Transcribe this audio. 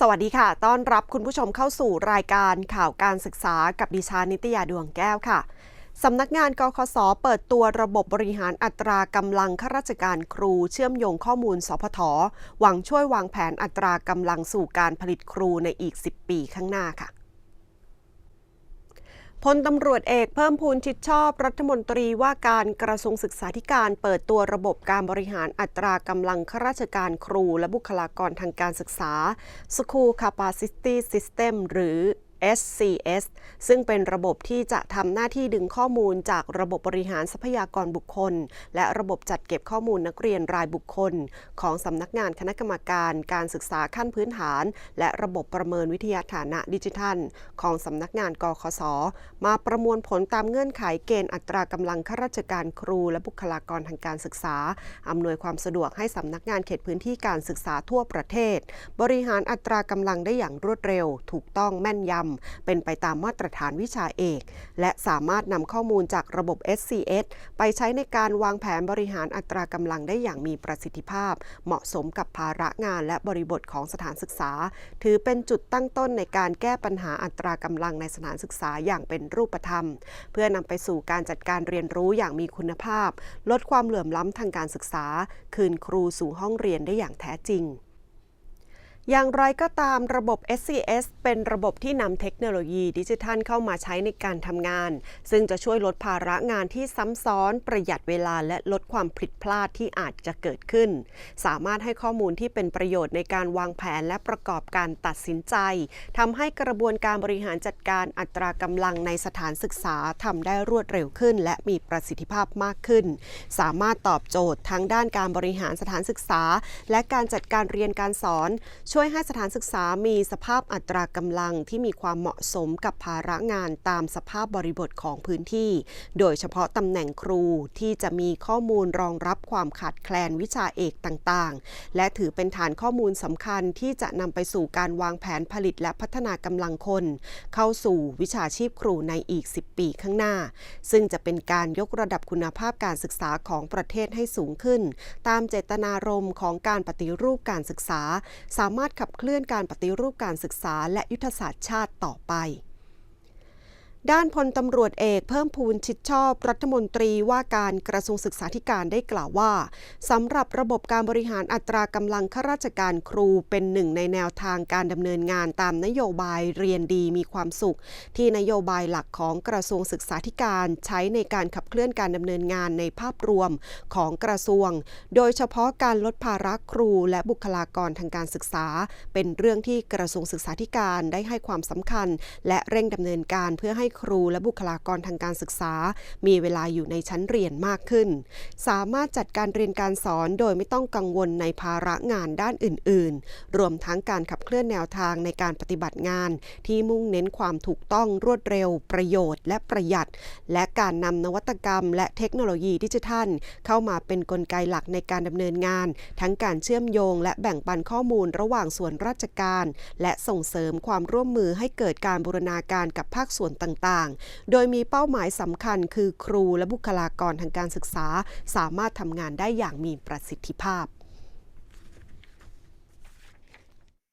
สวัสดีค่ะ ต้อนรับคุณผู้ชมเข้าสู่รายการข่าวการศึกษากับดิฉันนิตยาดวงแก้วค่ะ สำนักงานกคสเปิดตัวระบบบริหารอัตรากำลังข้าราชการครูเชื่อมโยงข้อมูล สพทหวังช่วยวางแผนอัตรากำลังสู่การผลิตครูในอีก 10 ปีข้างหน้าค่ะ พลตำรวจเอกเพิ่มพูนชิดชอบรัฐมนตรีว่าการกระทรวงศึกษาธิการเปิดตัวระบบการบริหารอัตรากำลังข้าราชการครูและบุคลากรทางการศึกษา School Capacity System หรือ SCS ซึ่งเป็นระบบที่จะทำหน้าที่ดึงข้อมูลจากระบบบริหารทรัพยากรบุคคล และระบบจัดเก็บข้อมูลนักเรียนรายบุคคล ของสำนักงานคณะกรรมการการศึกษาขั้นพื้นฐาน และระบบประเมินวิทยาฐานะดิจิทัล ของสำนักงานกคส มาประมวลผลตามเงื่อนไขเกณฑ์อัตรากำลังข้าราชการครู และบุคลากรทางการศึกษาอำนวยความสะดวกให้สำนักงานเขตพื้นที่การศึกษาทั่วประเทศ บริหารอัตรากำลังได้อย่างรวดเร็ว ถูกต้องแม่นยำเป็นไปตามมาตรฐานวิชาเอก และสามารถนำข้อมูลจากระบบ SCS ไปใช้ในการวางแผนบริหารอัตรากำลังได้อย่างมีประสิทธิภาพ เหมาะสมกับภาระงานและบริบทของสถานศึกษา ถือเป็นจุดตั้งต้นในการแก้ปัญหาอัตรากำลังในสถานศึกษาอย่างเป็นรูปธรรม เพื่อนำไปสู่การจัดการเรียนรู้อย่างมีคุณภาพ ลดความเหลื่อมล้ำทางการศึกษา คืนครูสู่ห้องเรียนได้อย่างแท้จริง อย่างไรก็ตามระบบ SCS เป็นระบบที่นำเทคโนโลยีดิจิทัลเข้ามาใช้ในการทำงาน ซึ่งจะช่วยลดภาระงานที่ซ้ำซ้อน ประหยัดเวลาและลดความผิดพลาดที่อาจจะเกิดขึ้น สามารถให้ข้อมูลที่เป็นประโยชน์ในการวางแผนและประกอบการตัดสินใจทำให้กระบวนการบริหารจัดการอัตรากำลังในสถานศึกษาทำได้รวดเร็วขึ้น และมีประสิทธิภาพมากขึ้น สามารถตอบโจทย์ทั้งด้านการบริหารสถานศึกษา และการจัดการเรียนการสอนช่วยให้สถานศึกษามีสภาพอัตรากำลังที่มีความเหมาะสมกับภาระงานตามสภาพบริบทของพื้นที่ โดยเฉพาะตำแหน่งครูที่จะมีข้อมูลรองรับความขาดแคลนวิชาเอกต่างๆ และถือเป็นฐานข้อมูลสำคัญที่จะนำไปสู่การวางแผนผลิตและพัฒนากำลังคน เข้าสู่วิชาชีพครูในอีก 10 ปีข้างหน้า ซึ่งจะเป็นการยกระดับคุณภาพการศึกษาของประเทศให้สูงขึ้น ตามเจตนารมณ์ของการปฏิรูปการศึกษา สามารถขับเคลื่อนการปฏิรูปการศึกษาและยุทธศาสตร์ชาติต่อไป ด้านพลตำรวจเอกเพิ่มพูนชิดชอบรัฐมนตรีว่าการกระทรวงศึกษาธิการได้กล่าวว่าสำหรับระบบการบริหารอัตรากำลังข้าราชการครูเป็นหนึ่งในแนวทางการดำเนินงานตามนโยบายเรียนดีมีความสุข ที่นโยบายหลักของกระทรวงศึกษาธิการใช้ในการขับเคลื่อนการดำเนินงานในภาพรวมของกระทรวง โดยเฉพาะการลดภาระครูและบุคลากรทางการศึกษา เป็นเรื่องที่กระทรวงศึกษาธิการได้ให้ความสำคัญ และเร่งดำเนินการเพื่อให้ครูและบุคลากรทางการศึกษา มีเวลาอยู่ในชั้นเรียนมากขึ้น สามารถจัดการเรียนการสอนโดยไม่ต้องกังวลในภาระงานด้านอื่น ๆ รวมทั้งการขับเคลื่อนแนวทางในการปฏิบัติงาน ที่มุ่งเน้นความถูกต้องรวดเร็ว ประโยชน์ และประหยัด และการนำนวัตกรรม และเทคโนโลยีดิจิทัล เข้ามาเป็นนกลไกหลักในการดำเนินงาน ทั้งการเชื่อมโยง และแบ่งปันข้อมูลระหว่างส่วนราชการ และส่งเสริมความร่วมมือให้เกิดการบูรณาการกับภาคส่วนต่างๆ โดยมีเป้าหมายสำคัญคือครูและบุคลากรทางการศึกษา สามารถทำงานได้อย่างมีประสิทธิภาพ